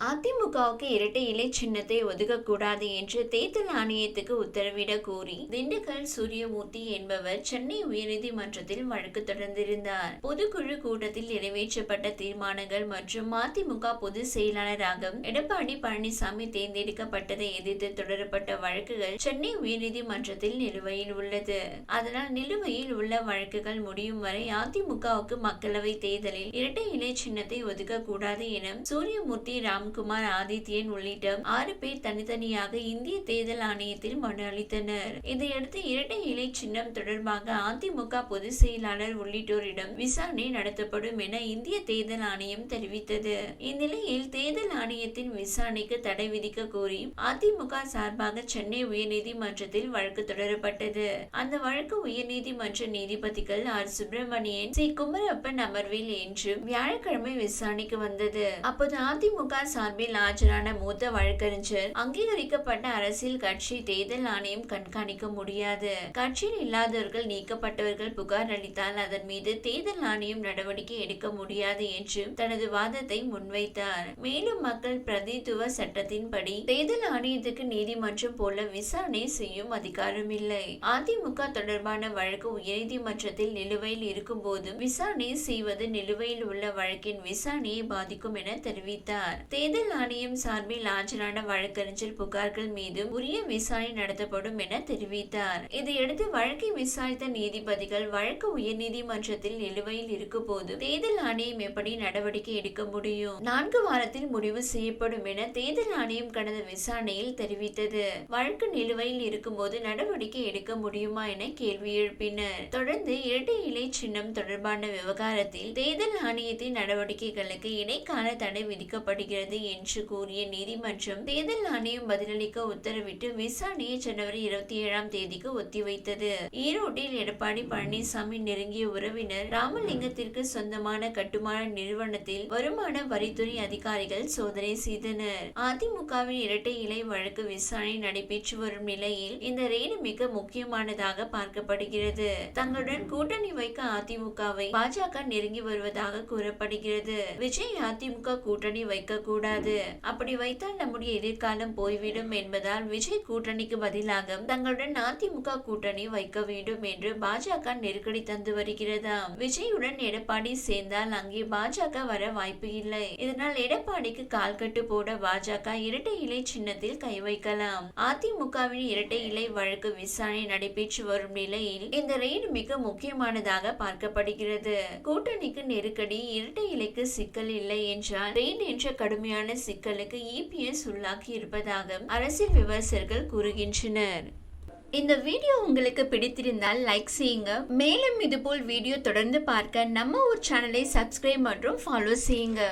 அதிமுகவுக்கு இரட்டை இலை சின்னத்தை ஒதுக்கக்கூடாது என்று தேர்தல் ஆணையத்துக்கு உத்தரவிடக் கோரி திண்டுக்கல் சூரியமூர்த்தி என்பவர் சென்னை உயர்நீதிமன்றத்தில் வழக்கு தொடர்ந்திருந்தார். பொதுக்குழு கூட்டத்தில் நிறைவேற்றப்பட்ட தீர்மானங்கள் மற்றும் அதிமுக பொதுச் செயலாளராக எடப்பாடி பழனிசாமி தேர்ந்தெடுக்கப்பட்டதை எதிர்த்து தொடரப்பட்ட வழக்குகள் சென்னை உயர்நீதிமன்றத்தில் நிலுவையில் உள்ளது. அதனால் நிலுவையில் உள்ள வழக்குகள் முடியும் வரை அதிமுகவுக்கு மக்களவை தேர்தலில் இரட்டை இலை சின்னத்தை ஒதுக்கக்கூடாது என சூரியமூர்த்தி ராம்குமார் ஆதித்யன் உள்ளிட்ட ஆறு பேர் தனித்தனியாக இந்திய தேர்தல் ஆணையத்தில் மனு அளித்தனர். இதையடுத்து இரட்டை இலை சின்னம் தொடர்பாக அதிமுக பொதுச் செயலாளர் உள்ளிட்டோரிடம் விசாரணை நடத்தப்படும் என இந்திய தேர்தல் ஆணையம் தெரிவித்தது. இந்நிலையில் தேர்தல் ஆணையத்தின் விசாரணைக்கு தடை விதிக்க கோரி அதிமுக சார்பாக சென்னை உயர்நீதிமன்றத்தில் வழக்கு தொடரப்பட்டது. அந்த வழக்கு உயர்நீதிமன்ற நீதிபதிகள் ஆர். சுப்பிரமணியன் சி. குமரப்பன் அமர்வில் இன்று வியாழக்கிழமை விசாரணைக்கு வந்தது. அப்போது அதிமுக சார்பில் ஆஜரான மூத்த வழக்கறிஞர் அங்கீகரிக்கப்பட்ட அரசியல் கட்சி தேர்தல் ஆணையம் கண்காணிக்க முடியாது. கட்சியில் இல்லாதவர்கள் நீக்கப்பட்டவர்கள் புகார் அளித்தால் அதன் மீது தேர்தல் ஆணையம் நடவடிக்கை எடுக்க முடியாது என்று தனது வாதத்தை முன்வைத்தார். மேலும் மக்கள் பிரதித்துவ சட்டத்தின்படி தேர்தல் ஆணையத்துக்கு நீதிமன்றம் போல விசாரணை செய்யும் அதிகாரம் இல்லை. அதிமுக தொடர்பான வழக்கு உயர்நீதிமன்றத்தில் நிலுவையில் இருக்கும் போதும் விசாரணை செய்வது நிலுவையில் உள்ள வழக்கின் விசாரணையை பாதிக்கும் என தெரிவித்தார். தேர்தல் ஆணையம் சார்பில் ஆஜரான வழக்கறிஞர் புகார்கள் மீது உரிய விசாரணை நடத்தப்படும் என தெரிவித்தார். இதையடுத்து வழக்கை விசாரித்த நீதிபதிகள் வழக்கு உயர்நீதிமன்றத்தில் நிலுவையில் இருக்கும் போது தேர்தல் ஆணையம் எப்படி நடவடிக்கை எடுக்க முடியும்? நான்கு வாரத்தில் முடிவு செய்யப்படும் என தேர்தல் ஆணையம் கடந்த விசாரணையில் தெரிவித்தது. வழக்கு நிலுவையில் இருக்கும்போது நடவடிக்கை எடுக்க முடியுமா என கேள்வி எழுப்பினர். தொடர்ந்து இரட்டை இலை சின்னம் தொடர்பான விவகாரத்தில் தேர்தல் ஆணையத்தின் நடவடிக்கைகளுக்கு இடைக்கால தடை விதிக்கப்படுகிறது என்று கூறிய நீதிமன்றம் தேர்தல் ஆணையம் பதிலளிக்க உத்தரவிட்டு விசாரணையை ஜனவரி இருபத்தி ஏழாம் தேதிக்கு ஒத்திவைத்தது. ஈரோட்டில் எடப்பாடி பழனிசாமி நெருங்கிய உறவினர் ராமலிங்கத்திற்கு சொந்தமான கட்டுமான நிறுவனத்தில் வருமான வரித்துறை அதிகாரிகள் சோதனை செய்தனர். அதிமுகவின் இரட்டை இலை வழக்கு விசாரணை நடைபெற்று வரும் நிலையில் இந்த ரெய்டு மிக முக்கியமானதாக பார்க்கப்படுகிறது. தங்களுடன் கூட்டணி வைக்க அதிமுகவை பாஜக நெருங்கி வருவதாக கூறப்படுகிறது. விஜய் அதிமுக கூட்டணி வைக்க கூடாது. அப்படி வைத்தால் நம்முடைய எதிர்காலம் போய்விடும் என்பதால் விஜய் கூட்டணிக்கு பதிலாக தங்களுடன் அதிமுக கூட்டணி வைக்க வேண்டும் என்று பாஜக நெருக்கடி தந்து வருகிறதாம். விஜயுடன் எடப்பாடி சேர்ந்தால் அங்கே பாஜக வர வாய்ப்பு இல்லை. இதனால் எடப்பாடிக்கு கால்கட்டு போட பாஜக இரட்டை இலை சின்னத்தில் கை வைக்கலாம். அதிமுகவின் இரட்டை இலை வழக்கு விசாரணை நடைபெற்று வரும் நிலையில் இந்த ரெய்டு மிக முக்கியமானதாக பார்க்கப்படுகிறது. கூட்டணிக்கு நெருக்கடி இரட்டை இலைக்கு சிக்கல் இல்லை என்றால் ரெய்டு என்ற கடுமை கடுமையான சிக்கலுக்கு இபிஎஸ் உள்ளாக்கி இருப்பதாக அரசியல் விமர்சகர்கள் கூறுகின்றனர். இந்த வீடியோ உங்களுக்கு பிடித்திருந்தால் லைக் செய்யுங்க. மேலும் இதுபோல் வீடியோ தொடர்ந்து பார்க்க நம்ம ஒரு சேனலை சப்ஸ்கிரைப் மற்றும் ஃபாலோ செய்யுங்க.